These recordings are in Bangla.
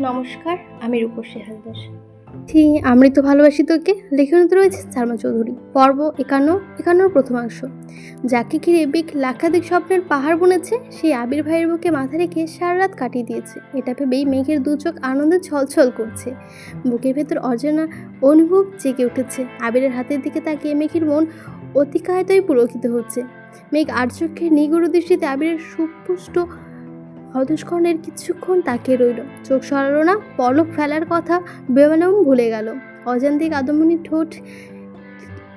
নমস্কার, আমি রূপসী হালদার। ঠি আমি তো ভালোবাসি তোকে, লেখনীতে রয়েছে সালমা চৌধুরী। পর্ব একান্ন, একান্নর প্রথমাংশ। যাকে ঘিরে বেগ লাখাধিক স্বপ্নের পাহাড় বুনেছে, সেই আবির ভাইয়ের বুকে মাথা রেখে সারা রাত কাটিয়ে দিয়েছে। এটা ভেবেই মেঘের দু চোখ আনন্দে ছলছল করছে। বুকের ভেতর অজানা অনুভব জেগে উঠেছে। আবিরের হাতের দিকে তাকিয়ে মেঘের মন অতিকায়তই পুলকিত হচ্ছে। মেঘ আর চোখের নিগুড় দৃষ্টিতে আবিরের সুপুষ্ট হতস্করণের কিছুক্ষণ তাকিয়ে রইল। চোখ সরালো না, পলক ফেলার কথা বেমানাম ভুলে গেল। অজান্তিক আদমনির ঠোঁট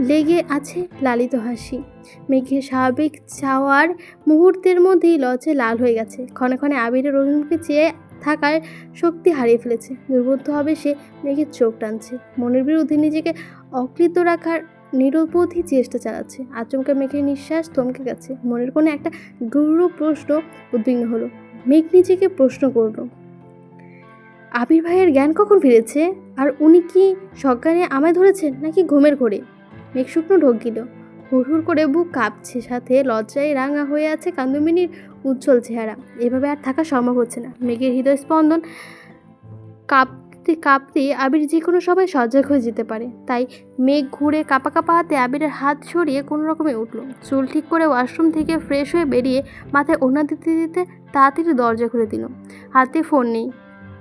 লেগে আছে লালিত হাসি। মেঘের স্বাভাবিক চাওয়ার মুহূর্তের মধ্যেই লজ্জে লাল হয়ে গেছে। ক্ষণে ক্ষণে আবিরের অভিমুখে চেয়ে থাকার শক্তি হারিয়ে ফেলেছে। দুর্বোধ্য হবে সে মেঘের চোখ টানছে। মনের বিরুদ্ধে নিজেকে অকৃত রাখার নিরবধি চেষ্টা চালাচ্ছে। আচমকা মেঘের নিঃশ্বাস থমকে গেছে। মনের কোনো একটা গৌর প্রশ্ন উদ্বিগ্ন হলো। মেঘ নিজেকে প্রশ্ন করল। আবির ভাইয়ের জ্ঞান কখন ফিরেছে? আর উনি কি সজ্ঞানে আমায় ধরেছেন নাকি ঘুমের ঘোরে? মেঘ শুকনো ঢোক গিল। হুড়হুড় করে বুক কাঁপছে সাথে, লজ্জায় রাঙা হয়ে আছে কান্দমিনীর উজ্জ্বল চেহারা। এভাবে আর থাকা সম্ভব হচ্ছে না। মেঘের হৃদয় স্পন্দন কাঁপতে কাঁপতে আবির যে কোনো সময় সজাগ হয়ে যেতে পারে। তাই মেঘ ঘুরে কাঁপা কাঁপা হাতে আবিরের হাত সরিয়ে কোনো রকমে উঠল। চুল ঠিক করে ওয়াশরুম থেকে ফ্রেশ হয়ে বেরিয়ে মাথায় ওনা দিতে দিতে তাড়াতাড়ি দরজা খুলে দিল। হাতে ফোন নেই,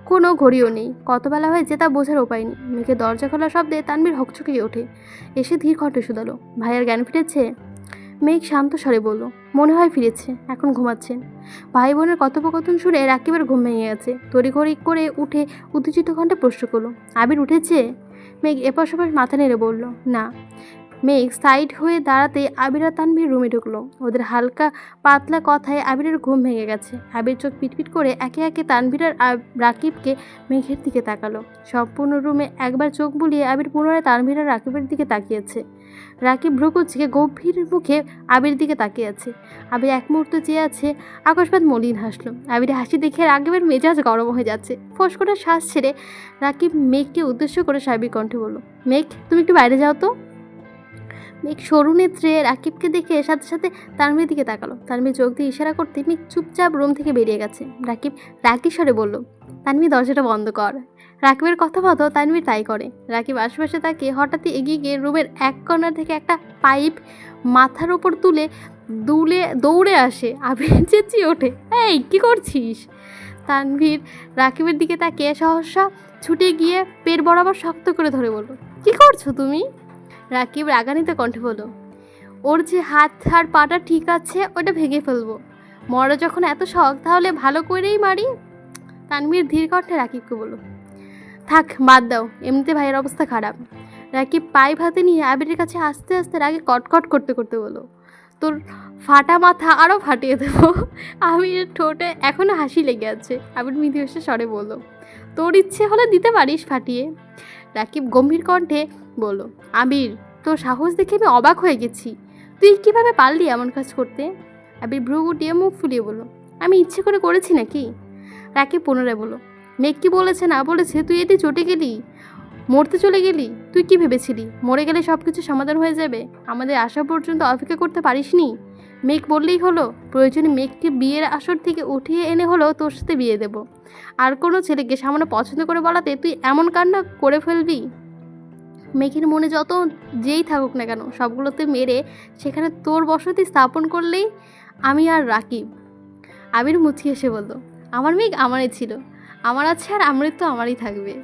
কোনো ঘড়িও নেই। কত বেলা হয়েছে তা বোঝার উপায় নেই। মেঘে দরজা খোলা শব্দে তানবীর হকচকিয়ে ওঠে। এসে ধীর কণ্ঠে শুধালো, ভাইয়ের জ্ঞান ফিরেছে? মেঘ শান্ত স্বরে বলল, মনে হয় ফিরেছে, এখন ঘুমাচ্ছেন ভাই বোনের কথোপকথন শুনে রাকিবের ঘুম ভেঙে গেছে। তড়িঘড়ি করে উঠে উত্তেজিত কণ্ঠে প্রশ্ন করল, আবির উঠেছে? মেঘ এপাশ মাথা নেড়ে বলল, না। মেঘ সাইড হয়ে দাঁড়াতে আবির তানভীর রুমে ঢুকলো। ওদের হালকা, পাতলা কথায় আবিরের ঘুম ভেঙে গেছে। আবির চোখ পিটপিট করে একে একে তানভীর আর রাকিবকে মেঘের দিকে তাকালো। সম্পূর্ণ রুমে একবার চোখ বুলিয়ে আবির পুনরায় তানভীর আর রাকিবের দিকে তাকিয়েছে। রাকিব ভ্রুকুচকে গভীর মুখে আবির দিকে তাকিয়ে আছে আবির এক মুহূর্ত চেয়ে আছে আকস্মাৎ মলিন হাসলো। আবির হাসি দেখে রাকিবের মেজাজ গরম হয়ে যাচ্ছে। ফোস করে শ্বাস ছেড়ে রাকিব মেঘকে উদ্দেশ্য করে স্বাভাবিক কণ্ঠে বলল, মেঘ, তুমি একটু বাইরে যাও তো। মেঘ সরু নেত্রে রাকিবকে দেখে সাথে সাথে তানভীর দিকে তাকালো। তানভীর চোখ দিয়ে ইশারা করতে মেঘ চুপচাপ রুম থেকে বেরিয়ে গেছে। রাকিব রাকিব স্বরে বলল, তানভীর, দরজাটা বন্ধ কর। রাকিবের কথা মতো তানভীর তাই করে। রাকিব আশেপাশে তাকে হঠাৎই এগিয়ে গিয়ে রুমের এক কর্নার থেকে একটা পাইপ মাথার ওপর তুলে দুলে, দৌড়ে আসে। আবির চেঁচিয়ে ওঠে, এই, কি করছিস? তানভীর রাকিবের দিকে তাকে সহসা ছুটে গিয়ে পেট বরাবর শক্ত করে ধরে বলল, কি করছ তুমি? রাকিব রাগানিতে কণ্ঠে বলল, ওর যে হাত আর পাটা ঠিক আছে ওটা ভেঙে ফেলব। মরা যখন এত শখ, তাহলে ভালো করেই মারি? তানভীর ধীর কণ্ঠে রাকিবকে বলল, থাক, বাদ দাও, এমনিতে ভাইয়ের অবস্থা খারাপ। রাকিব পাইপ ভাতে নিয়ে আবিরের কাছে আস্তে আস্তে রাগে কটকট করতে করতে বলল, তোর ফাটা মাথা আরও ফাটিয়ে দেবো। আবিরের ঠোঁটে এখনও হাসি লেগে আছে। আবির এসে স্বরে বলল, তোর ইচ্ছে হলে দিতে পারিস ফাটিয়ে। রাকিব গম্ভীর কণ্ঠে বলল, আবির, তোর সাহস দেখে আমি অবাক হয়ে গেছি। তুই কীভাবে পারলি এমন কাজ করতে? আবির ভ্রু গুটিয়ে মুখ ফুলিয়ে বলল, আমি ইচ্ছে করে করেছি নাকি? রাকিব পুনরায় বলল, মেঘ কি বলেছে না বলেছে তুই এতে চটে গেলি? মরতে চলে গেলি? তুই কি ভেবেছিলি? মরে গেলে সব কিছু সমাধান হয়ে যাবে? আমাদের আসা পর্যন্ত অপেক্ষা করতে পারিসনি? মেঘ বললেই হলো, প্রয়োজনে মেঘকে বিয়ের আসর থেকে উঠিয়ে এনে হলেও তোর সাথে বিয়ে দেব। আর কোনো ছেলেকে সামনে পছন্দ করে বলাতে তুই এমন কান্না করে ফেলবি? মেঘের মনে যত যেই থাকুক না কেন, সবগুলোতে মেরে সেখানে তোর বসতি স্থাপন করলেই আমি আর রাকিব। আবির মুচি এসে বলল, আমার মেঘ আমারই ছিল। আমার আছে আর আমৃত্যু আমারই থাকবে।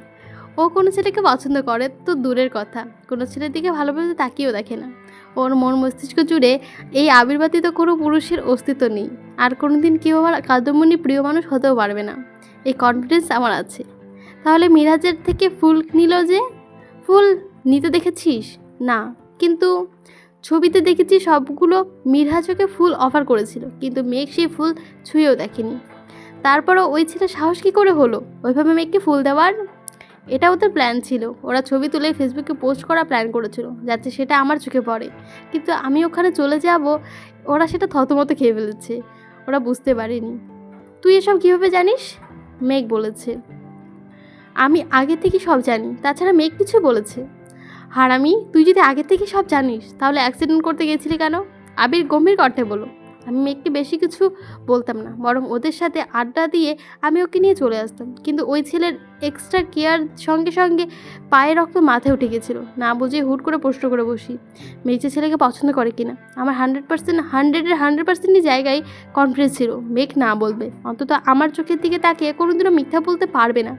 ও কোনো ছেলেকে পছন্দ করে তো দূরের কথা। কোনো ছেলের দিকে ভালোভাবে তাকিয়েও দেখে না। ওর মন মস্তিষ্ক জুড়ে এই আবির্ভাতিত কোনো পুরুষের অস্তিত্ব নেই। আর কোনো দিন কেউ আমার কাদম্বনী প্রিয় মানুষ হতেও পারবে না। এই কনফিডেন্স আমার আছে। তাহলে মিরাজের থেকে ফুল নিল যে? ফুল নিতে দেখেছিস? না। কিন্তু ছবিতে দেখেছি সবগুলো মিরহাজকে ফুল অফার করেছিল। কিন্তু মেঘ সেই ফুল ছুঁয়েও দেখেনি। তারপরও ওই ছেলে সাহস কী করে হলো? ওইভাবে মেঘকে ফুল দেওয়ার এটা ওদের প্ল্যান ছিল। ওরা ছবি তুলে ফেসবুকে পোস্ট করা প্ল্যান করেছিল, যাতে সেটা আমার চোখে পড়ে। কিন্তু আমি ওখানে চলে যাব, ওরা সেটা থতমত খেয়ে ফেলেছে। ওরা বুঝতে পারেনি। তুই এসব কীভাবে জানিস? মেঘ বলেছে। আমি আগে থেকে সব জানি, তাছাড়া মেঘ কিছু বলেছে। হারামি, তুই যদি আগে থেকে সব জানিস, তাহলে অ্যাক্সিডেন্ট করতে গেছিলি কেন? আবির গম্ভীর কণ্ঠে বলো আমি মেঘকে বেশি কিছু বলতাম না, বরং ওদের সাথে আড্ডা দিয়ে আমি ওকে নিয়ে চলে আসতাম। কিন্তু ওই ছেলের এক্সট্রা কেয়ার সঙ্গে সঙ্গে পায়ে রক্ত মাথায় উঠে গেছিল, না বুঝে হুট করে প্রশ্ন করে বসি মেঘ ছেলেকে পছন্দ করে কিনা? আমার হান্ড্রেড পার্সেন্ট হান্ড্রেডের হান্ড্রেড পার্সেন্টই জায়গায় কনফিডেন্স ছিল, মেঘ না বলবে। অন্তত আমার চোখের দিকে তাকিয়ে কোনোদিনও মিথ্যা বলতে পারবে না।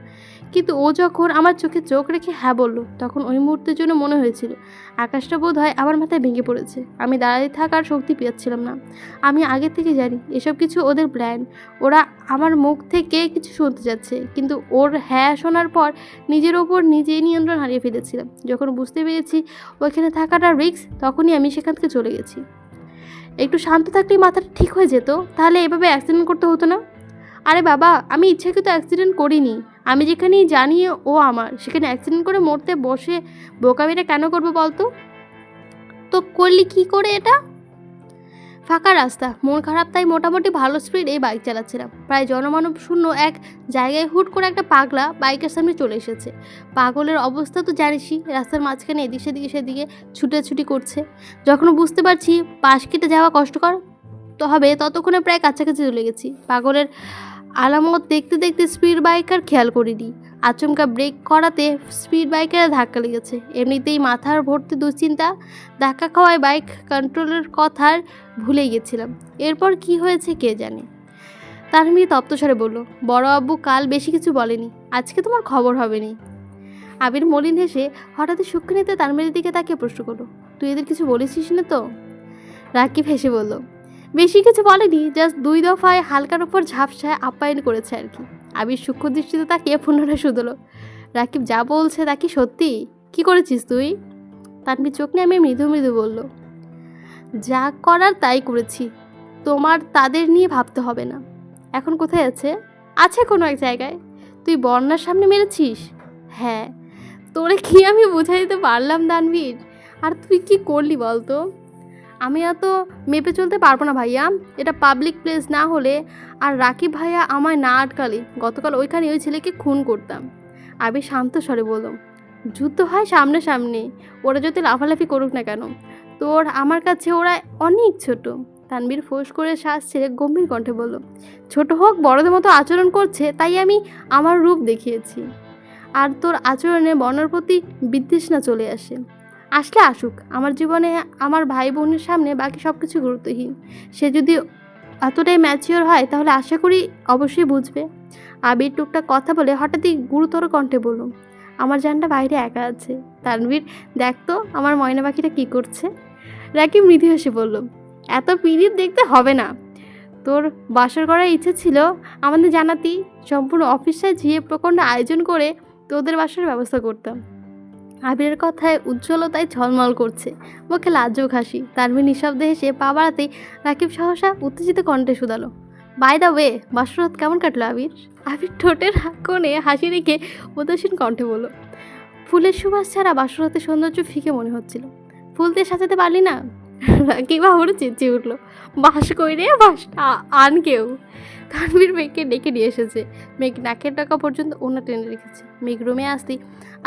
কিন্তু ও যখন আমার চোখে চোখ রেখে হ্যাঁ বলল, তখন ওই মুহূর্তের জন্য মনে হয়েছিল, আকাশটা বোধ হয় আমার মাথায় ভেঙে পড়েছে। আমি দাঁড়িয়ে থাকার শক্তি পেয়েছিলাম না। আমি আগে থেকে জানি, এসব কিছু ওদের প্ল্যান ওরা আমার মুখ থেকে কিছু শুনতে যাচ্ছে, কিন্তু ওর হ্যাঁ শোনার পর নিজের ওপর নিজেই নিয়ন্ত্রণ হারিয়ে ফেলেছিলাম। যখন বুঝতে পেরেছি ওইখানে থাকাটা রিস্ক তখনই আমি সেখান থেকে চলে গেছি। একটু শান্ত থাকলেই মাথাটা ঠিক হয়ে যেত, তাহলে এভাবে অ্যাক্সিডেন্ট করতে হতো না? আরে বাবা, আমি ইচ্ছাকৃত অ্যাক্সিডেন্ট করিনি। আমি যেখানেই জানি ও আমার, সেখানে অ্যাক্সিডেন্ট করে মরতে বসে বোকামিটা কেন করব বলতো? তো করলি কি করে এটা? ফাঁকা রাস্তা, মন খারাপ তাই মোটামুটি ভালো স্পিড এই বাইক চালাচ্ছিলাম। প্রায় জনমানব শূন্য এক জায়গায় হুট করে একটা পাগলা বাইকের সামনে চলে এসেছে। পাগলের অবস্থা তো জানিসই, রাস্তার মাঝখানে এদিক সেদিকে সেদিকে ছুটাছুটি করছে। যখন বুঝতে পারছি পাশ কেটে যাওয়া কষ্টকর, তো হবে, ততক্ষণে প্রায় কাছাকাছি চলে গেছি। পাগলের আলামত দেখতে দেখতে স্পিড বাইকার খেয়াল করিনি। আচমকা ব্রেক করাতে স্পিড বাইকের ধাক্কা লেগেছে। এমনিতেই মাথার ভর্তি দুশ্চিন্তা, ধাক্কা খাওয়ায় বাইক কন্ট্রোলের কথার ভুলে গেছিলাম। এরপর কি হয়েছে কে জানে? তার মেয়ে তপ্তস্বরে বলল, বড় আব্বু কাল বেশি কিছু বলেনি। আজকে তোমার খবর হবে নি। আবির মলিন হেসে হঠাৎ তার মেয়ের দিকে তাকে প্রশ্ন করল, তুই এদের কিছু বলেছিস না তো? রাকিব হেসে বলল বেশি কিছু বলেনি জাস্ট দুই দফায় হালকার ওপর ঝাপসায় আপ্যায়ন করেছে আর কি। আবির সূক্ষ্ম দৃষ্টিতে তাকে পুনরায় শুধলো, রাকিব যা বলছে তা কি সত্যি? কি করেছিস তুই? তানভীর চোখ নিয়ে আমি মৃদু মৃদু বলল, যা করার তাই করেছি, তোমার তাদের নিয়ে ভাবতে হবে না। এখন কোথায় আছে? আছে কোনো এক জায়গায়। তুই বন্যার সামনে মেরেছিস? হ্যাঁ। তোরে কি আমি বুঝাই দিতে পারলাম দানবীর আর তুই কি করলি বলতো? আমি এত মেপে চলতে পারব না ভাইয়া। এটা পাবলিক প্লেস না হলে আর রাকিব ভাইয়া আমায় না আটকালে, গতকাল ওইখানে ওই ছেলেকে খুন করতাম। আবি শান্ত স্বরে বললাম যুদ্ধ হয় সামনে সামনে ওরা যদি লাফালাফি করুক না কেন? তোর, আমার কাছে ওরা অনেক ছোট। তানবীর ফোঁস করে শ্বাস ছেড়ে গম্ভীর কণ্ঠে বলল, ছোট হোক, বড়দের মতো আচরণ করছে, তাই আমি আমার রূপ দেখিয়েছি। আর তোর আচরণে বর্ণার প্রতি বিদ্বেষণা চলে আসে। আসলে আসুক, আমার জীবনে আমার ভাই বোনের সামনে বাকি সব কিছু গুরুত্বহীন। সে যদি এতটাই ম্যাচিওর হয়, তাহলে আশা করি অবশ্যই বুঝবে। আবির টুকটাক কথা বলে হঠাৎই গুরুতর কণ্ঠে বলুন আমার জানটা বাইরে একা আছে। তানবীর দেখ তো আমার ময়না পাখিটা কী করছে? রাকিব মৃদু হেসে বলল, এত পিরিত দেখতে হবে না। তোর বাসর করার ইচ্ছে ছিল আমাদের জানাতি সম্পূর্ণ অফিসে ঝিয়ে প্রকণ্ড আয়োজন করে তোদের বাসার ব্যবস্থা করতাম। আবিরের কথায় উজ্জ্বলতায় ঝলমল করছে। মুখে লাজ্জক হাসি, তানভীর নিঃশব্দে হেসে পা বাড়াতেই রাকিব সহসা উত্তেজিত কণ্ঠে শুধালো বাই দা ওয়ে বাসরাত কেমন কাটলো আবির? আবির ঠোঁটের কোণে হাসি রেখে উদাসীন কণ্ঠে বলল, ফুলের সুবাস ছাড়া বাসরাতের সৌন্দর্য ফিকে মনে হচ্ছিল। ফুল দিয়ে সাজাতে পারলি না? রাকিব আবারও চেঁচিয়ে উঠল, বাস কই রে, বাস আন কেউ। তানভীর মেঘকে ডেকে নিয়ে এসেছে। মেঘ নাকের টাকা পর্যন্ত ওনা টেনে রেখেছে। মেঘ রুমে আসতেই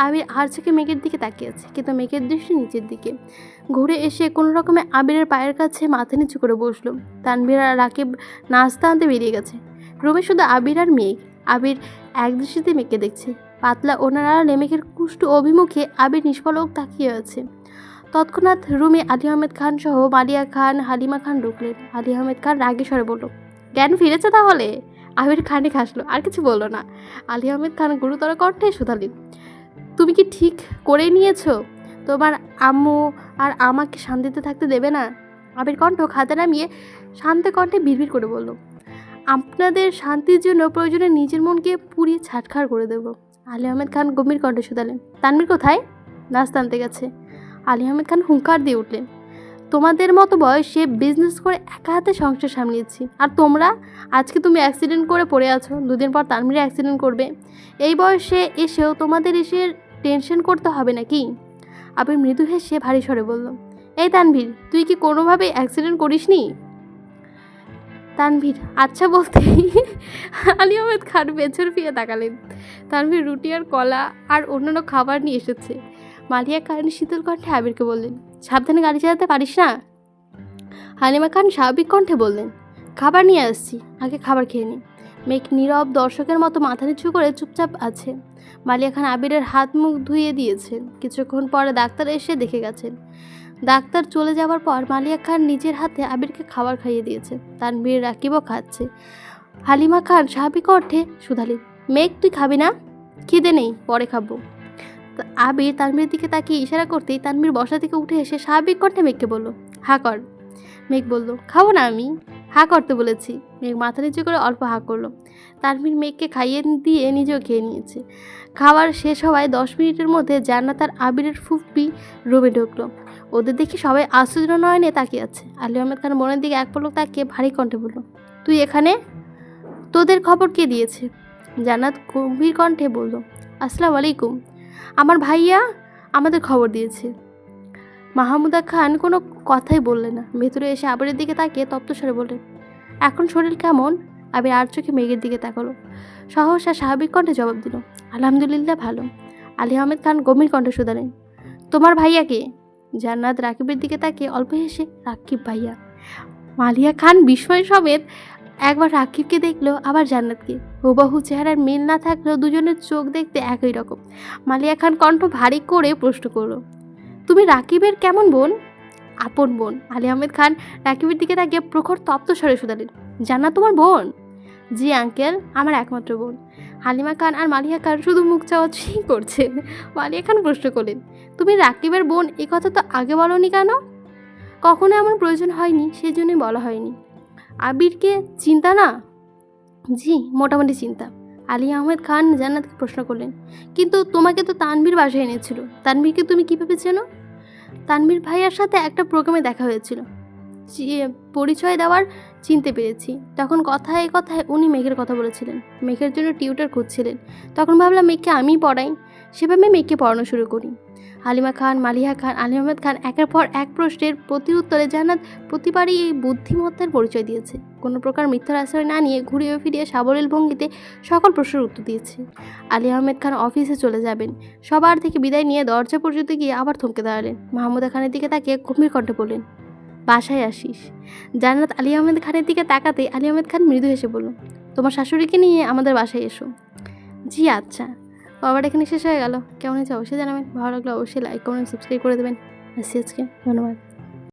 আবির আর চোখে মেঘের দিকে তাকিয়ে আছে, কিন্তু মেঘের দৃষ্টি নিচের দিকে। ঘুরে এসে কোনো রকমে আবিরের পায়ের কাছে মাথা নিচু করে বসল। তানভীর আর রাকিব নাস্তা আনতে বেরিয়ে গেছে। রুমে শুধু আবির আর মেঘ। আবির এক দৃষ্টিতে মেঘকে দেখছে। পাতলা ওনার মেঘের কুষ্ঠ অভিমুখে আবির নিষ্পলক তাকিয়ে আছে। তৎক্ষণাৎ রুমে আলী আহমেদ খান সহ মারিয়া খান, হালিমা খান ঢুকলেন। আলী আহমেদ খান রাগে স্বরে বলল জ্ঞান ফিরেছে তাহলে? আবির খানিক হাসলো আর কিছু বলল না। আলী আহমেদ খান গুরুতর কণ্ঠে শুধালেন, তুমি কি ঠিক করে নিয়েছো? তোমার আম্মু আর আমাকে শান্তিতে থাকতে দেবে না? আবির কণ্ঠ খাতে নামিয়ে শান্ত কণ্ঠে বিড়বিড় করে বলল, আপনাদের শান্তির জন্য প্রয়োজনে নিজের মনকে পুড়িয়ে ছাটখার করে দেব। আলী আহমেদ খান গম্ভীর কণ্ঠে শুধালেন, তানভীর কোথায়? নাস্তা আনতে গেছে। আলী আহমেদ খান হুঙ্কার দিয়ে উঠলেন, তোমাদের মতো বয়সে বিজনেস করে একা হাতে সংসার সামলিয়েছি, আর তোমরা? আজকে তুমি অ্যাক্সিডেন্ট করে পড়ে আছো, দুদিন পর তানভীর অ্যাক্সিডেন্ট করবে। এই বয়সে এসেও তোমাদের এসে টেনশন করতে হবে নাকি? আবির মৃদু হেসে ভারী স্বরে বলল, এই তানভীর, তুই কি কোনোভাবে অ্যাক্সিডেন্ট করিসনি? তানভীর আচ্ছা বলতে আলী আহমেদ খান পেছর ফিরে তাকালেন। তানভীর রুটি আর কলা আর অন্যান্য খাবার নিয়ে এসেছে। মালিয়া খান শীতল কণ্ঠে আবিরকে বললেন, সাবধানে গাড়ি চালাতে পারিস না? হালিমা খান স্বাভাবিক কণ্ঠে বললেন, খাবার নিয়ে আসছি, আগে খাবার খেয়ে নিই মেঘ নীরব দর্শকের মতো মাথা নিচু করে চুপচাপ আছে। মালিয়া খান আবিরের হাত মুখ ধুয়ে দিয়েছেন কিছুক্ষণ পরে ডাক্তার এসে দেখে গেছেন। ডাক্তার চলে যাওয়ার পর মালিয়া খান নিজের হাতে আবিরকে খাবার খাইয়ে দিয়েছে। তানভীর রাকিবও খাচ্ছে। হালিমা খান স্বাভাবিক অর্থে সুধালি, মেঘ, তুই খাবি না? খিদে নেই, পরে খাব। আবির তানভীরের দিকে তাকিয়ে ইশারা করতেই তানভীর বসা থেকে উঠে এসে স্বাভাবিক কণ্ঠে মেঘকে বলল, হা কর। মেঘ বলল, খাব না আমি। হা করতে বলেছি। মেঘ মাথা নিচু করে অল্প হা করল। তানভীর মেঘকে খাইয়ে দিয়ে নিজেও খেয়ে নিয়েছে। খাবার শেষ হওয়ায় দশ মিনিটের মধ্যে জান্নাত আর আবিরের ফুপি রুমে ঢুকলো। ওদের দেখে সবাই আশ্চর্য নয়নে তাকিয়ে আছে। আলী আহমেদ খান মনের দিকে এক পলক তাকিয়ে ভারী কণ্ঠে বলল, তুই এখানে? তোদের খবর কে দিয়েছে? জান্নাত গম্ভীর কণ্ঠে বলল, আসসালামু আলাইকুম। আমার ভাইয়া আমাদের খবর দিয়েছে। মাহমুদা খান কোনো কথাই বললেন না। ভেতরে এসে আবিরের দিকে তাকিয়ে তপ্তস্বরে বললেন, এখন শরীর কেমন? আবির আর চোখে মেঘের দিকে তাকালো। সহসা স্বাভাবিক কণ্ঠে জবাব দিল, আলহামদুলিল্লাহ ভালো। আলী আহমেদ খান গম্ভীর কণ্ঠে শুধালেন, তোমার ভাইয়া কে? জান্নাত রাকিবের দিকে তাকিয়ে অল্প হেসে, রাকিব ভাইয়া। মালিয়া খান বিস্ময় সমেত একবার রাকিবকে দেখল, আবার জান্নাতকে। হুবাহু চেহারার মিল না থাকলেও দুজনের চোখ দেখতে একই রকম। মালিয়া খান কণ্ঠ ভারী করে প্রশ্ন করল, তুমি রাকিবের কেমন বোন? আপন বোন। আলী আহমেদ খান রাকিবের দিকে তাকিয়ে প্রখর তপ্ত স্বরে শুধালেন, জান্নাত তোমার বোন? জি আঙ্কেল, আমার একমাত্র বোন। হালিমা খান আর মালিয়া খান শুধু মুখ চাওয়াচি করছেন মালিয়া খান প্রশ্ন করলেন, তুমি রাকিবের বোন, এ কথা তো আগে বলনি কেন? কখনো এমন প্রয়োজন হয়নি সেই জন্যই বলা হয়নি। আবিরকে চিন্তা না? জি, মোটামুটি চিন্তা। আলী আহমেদ খান জান্নাতকে প্রশ্ন করলেন, কিন্তু তোমাকে তো তানভীর বাসায় এনেছিল। তানভীরকে তুমি কীভাবে চেনো? তানভীর ভাইয়ার সাথে একটা প্রোগ্রামে দেখা হয়েছিল। পরিচয় দেওয়ার চিনতে পেরেছি। তখন কথায় কথায় উনি মেঘের কথা বলেছিলেন। মেঘের জন্য টিউটার খুঁজছিলেন। তখন ভাবলাম, মেঘকে আমিই পড়াই? সেভাবে মেঘকে পড়ানো শুরু করি। হালিমা খান, মালিহা খান, আলী আহমেদ খান একের পর এক প্রশ্নের প্রতি উত্তরে জান্নাত প্রতিবারই এই বুদ্ধিমত্তার পরিচয় দিয়েছে। কোনো প্রকার মিথ্যার আশ্রয় না নিয়ে ঘুরিয়ে ফিরিয়ে সাবলীল ভঙ্গিতে সকল প্রশ্নের উত্তর দিয়েছে। আলী আহমেদ খান অফিসে চলে যাবেন। সবার থেকে বিদায় নিয়ে দরজা পর্যন্ত গিয়ে আবার থমকে দাঁড়ালেন। মাহমুদা খানের দিকে তাকিয়ে গম্ভীর কণ্ঠে বললেন, বাসায় আসিস। জান্নাত আলী আহমেদ খানের দিকে তাকাতে আলী আহমেদ খান মৃদু হেসে বলল, তোমার শাশুড়িকে নিয়ে আমাদের বাসায় এসো। জি আচ্ছা। বাবার এখানে শেষ হয়ে গেল। কেমন হয়েছে অবশ্যই জানাবেন। ভালো লাগলে অবশ্যই লাইক কমেন্ট সাবস্ক্রাইব করে দেবেন। আসি আজকে। ধন্যবাদ।